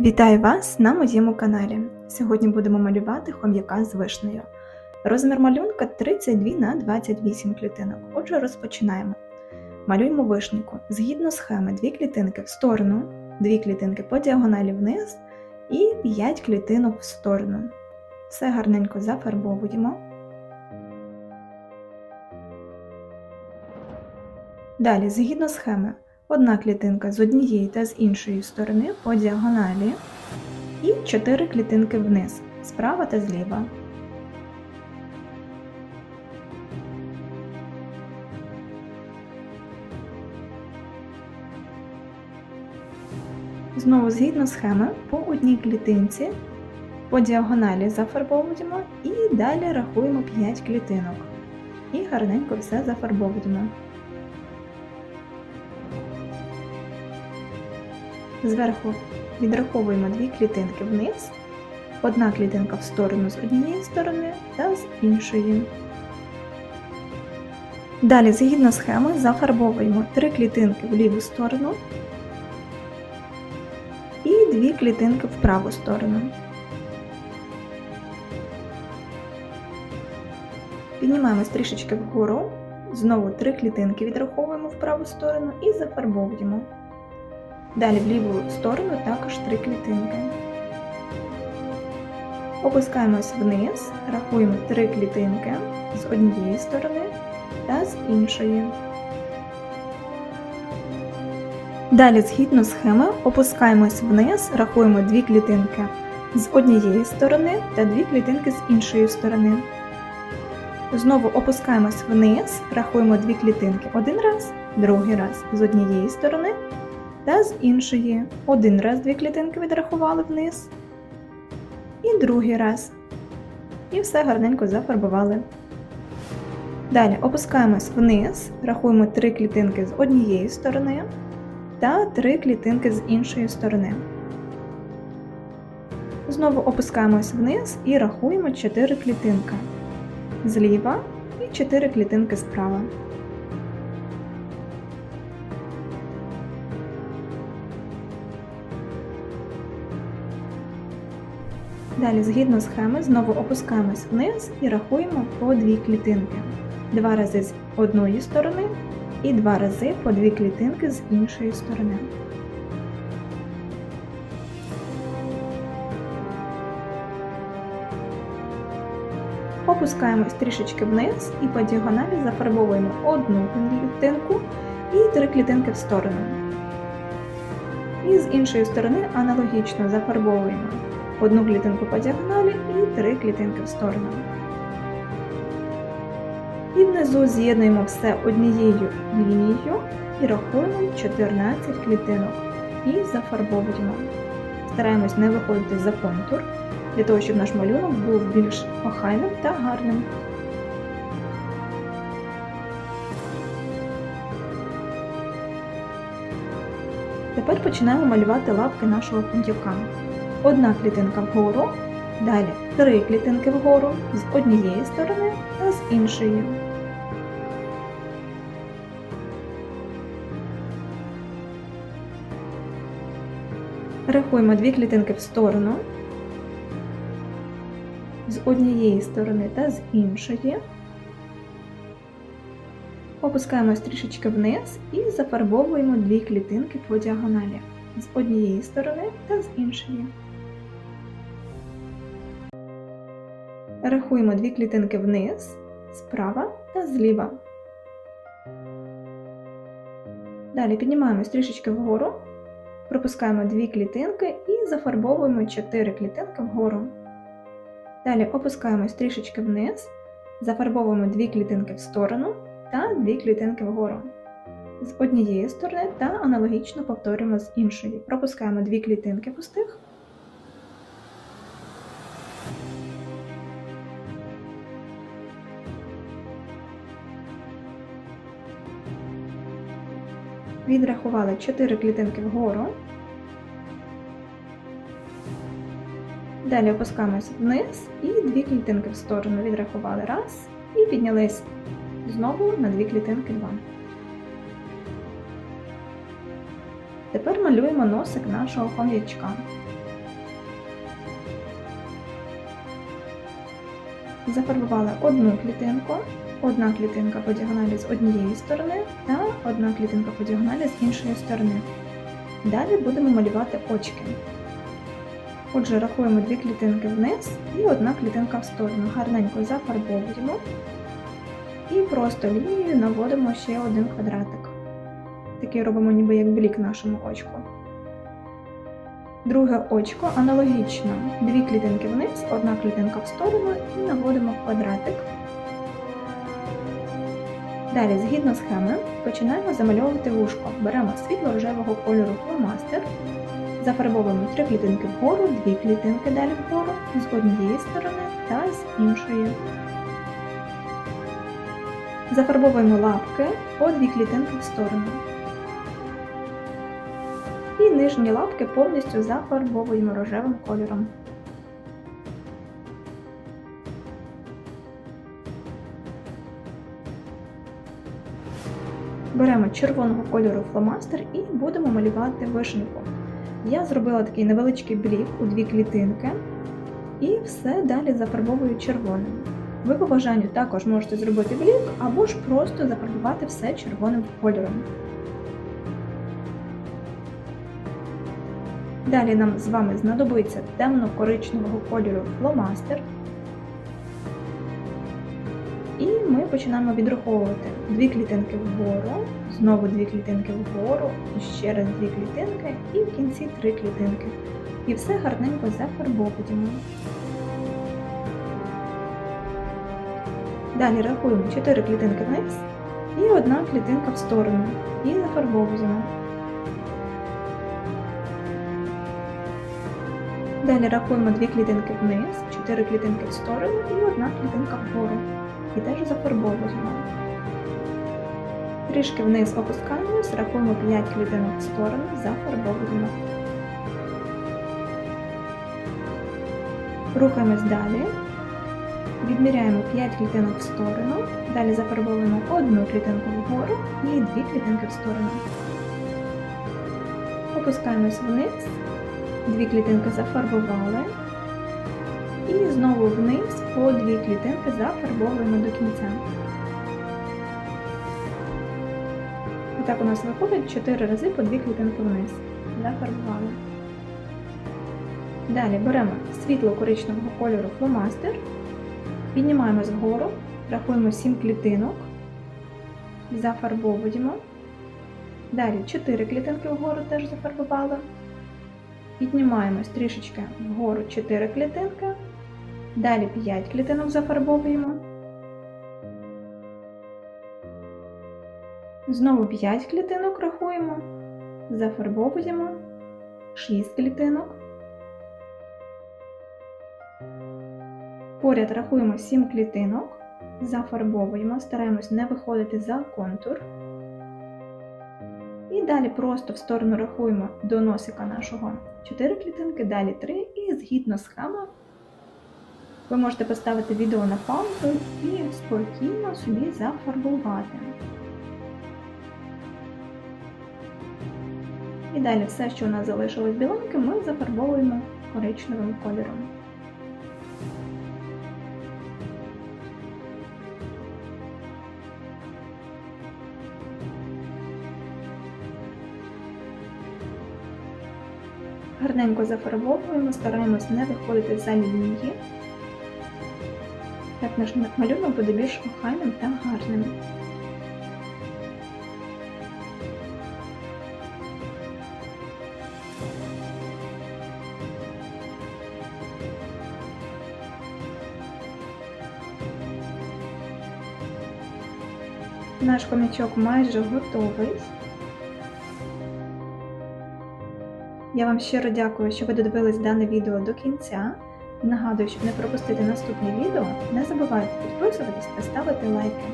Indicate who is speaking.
Speaker 1: Вітаю вас на моєму каналі. Сьогодні будемо малювати хом'яка з вишнею. Розмір малюнка 32 на 28 клітинок. Отже, розпочинаємо. Малюємо вишеньку. Згідно схеми, дві клітинки в сторону, дві клітинки по діагоналі вниз і 5 клітинок в сторону. Все гарненько зафарбовуємо. Далі, згідно схеми, одна клітинка з однієї та з іншої сторони по діагоналі і 4 клітинки вниз, справа та зліва. Знову згідно схеми по одній клітинці по діагоналі зафарбовуємо і далі рахуємо 5 клітинок. І гарненько все зафарбовуємо. Зверху відраховуємо дві клітинки вниз, одна клітинка в сторону з однієї сторони та з іншої. Далі, згідно схеми, зафарбовуємо три клітинки в ліву сторону і дві клітинки в праву сторону. Піднімаємось трішечки вгору, знову три клітинки відраховуємо в праву сторону і зафарбовуємо. Далі в ліву сторону також три клітинки. Опускаємось вниз, рахуємо три клітинки з однієї сторони та з іншої. Далі, згідно схеми, опускаємось вниз, рахуємо дві клітинки з однієї сторони та дві клітинки з іншої сторони. Знову опускаємось вниз, рахуємо дві клітинки один раз, другий раз з однієї сторони та з іншої. Один раз дві клітинки відрахували вниз. І другий раз. І все гарненько зафарбували. Далі опускаємось вниз, рахуємо три клітинки з однієї сторони та три клітинки з іншої сторони. Знову опускаємось вниз і рахуємо 4 клітинки зліва і 4 клітинки справа. Далі, згідно схеми, знову опускаємось вниз і рахуємо по дві клітинки. Два рази з одної сторони і два рази по дві клітинки з іншої сторони. Опускаємось трішечки вниз і по діагоналі зафарбовуємо одну клітинку і три клітинки в сторону. І з іншої сторони аналогічно зафарбовуємо одну клітинку по діагоналі і три клітинки в сторону. І внизу з'єднуємо все однією лінією і рахуємо 14 клітинок і зафарбовуємо. Стараємось не виходити за контур, для того, щоб наш малюнок був більш охайним та гарним. Тепер починаємо малювати лапки нашого піндюка. Одна клітинка вгору, далі три клітинки вгору з однієї сторони та з іншої. Рахуємо дві клітинки в сторону з однієї сторони та з іншої. Опускаємось трішечки вниз і зафарбовуємо дві клітинки по діагоналі з однієї сторони та з іншої. Рахуємо дві клітинки вниз, справа та зліва. Далі піднімаємось трішечки вгору, пропускаємо дві клітинки і зафарбовуємо 4 клітинки вгору. Далі опускаємось трішечки вниз, зафарбовуємо дві клітинки в сторону та дві клітинки вгору. З однієї сторони та аналогічно повторюємо з іншої. Пропускаємо дві клітинки пустих. відрахували 4 клітинки вгору. Далі опускаємось вниз і 2 клітинки в сторону. Відрахували раз і піднялись знову на 2 клітинки 2. Тепер малюємо носик нашого хом'ячка. Зафарбували одну клітинку одна клітинка по діагоналі з однієї сторони та одна клітинка по діагоналі з іншої сторони. Далі будемо малювати очки. Отже, рахуємо дві клітинки вниз і одна клітинка в сторону. Гарненько зафарбовуємо і просто лінією наводимо ще один квадратик. Такий робимо ніби як блік нашому очку. Друге очко аналогічно. Дві клітинки вниз, одна клітинка в сторону і наводимо квадратик. Далі, згідно схеми, починаємо замальовувати вушко. Беремо світло-рожевого кольору фломастер, зафарбовуємо три клітинки вгору, дві клітинки далі вгору, з однієї сторони та з іншої. Зафарбовуємо лапки по дві клітинки в сторону. І нижні лапки повністю зафарбовуємо рожевим кольором. Беремо червоного кольору фломастер і будемо малювати вишеньку. Я зробила такий невеличкий блік у дві клітинки і все далі зафарбовую червоним. Ви по бажанню також можете зробити блік або ж просто зафарбувати все червоним кольором. Далі нам з вами знадобиться темно-коричневого кольору фломастер. Починаємо відраховувати дві клітинки вгору, знову дві клітинки вгору, ще раз дві клітинки і в кінці три клітинки. І все гарненько зафарбовуємо. Далі рахуємо 4 клітинки вниз і одна клітинка в сторону. І зафарбовуємо. Далі рахуємо 2 клітинки вниз, 4 клітинки в сторону і одна клітинка вгору. І теж зафарбовуємо. Трішки вниз опускаємось, рахуємо 5 клітинок в сторону, зафарбовуємо. Рухаємось далі. Відміряємо 5 клітинок в сторону, далі зафарбовуємо одну клітинку вгору і дві клітинки в сторону. Опускаємось вниз, дві клітинки зафарбували. І знову вниз по дві клітинки зафарбовуємо до кінця. І так у нас виходить 4 рази по дві клітинки вниз. Зафарбували. Далі беремо світло коричневого кольору фломастер. Піднімаємось вгору, рахуємо 7 клітинок, зафарбовуємо. Далі 4 клітинки вгору теж зафарбували. Піднімаємось трішечки вгору 4 клітинки. Далі 5 клітинок зафарбовуємо. Знову 5 клітинок рахуємо, зафарбовуємо 6 клітинок. Поряд рахуємо 7 клітинок, зафарбовуємо, стараємось не виходити за контур. І далі просто в сторону рахуємо до носика нашого 4 клітинки, далі 3 і згідно схеми ви можете поставити відео на паузу і спокійно собі зафарбувати. І далі все, що у нас залишилось біленьким, ми зафарбовуємо коричневим кольором. Гарненько зафарбовуємо, стараємось не виходити за лінії. Так наш малюнок буде більш охайним та гарним. Наш комічок майже готовий. Я вам щиро дякую, що ви додивились дане відео до кінця. Нагадую, щоб не пропустити наступні відео, не забувайте підписуватись та ставити лайки.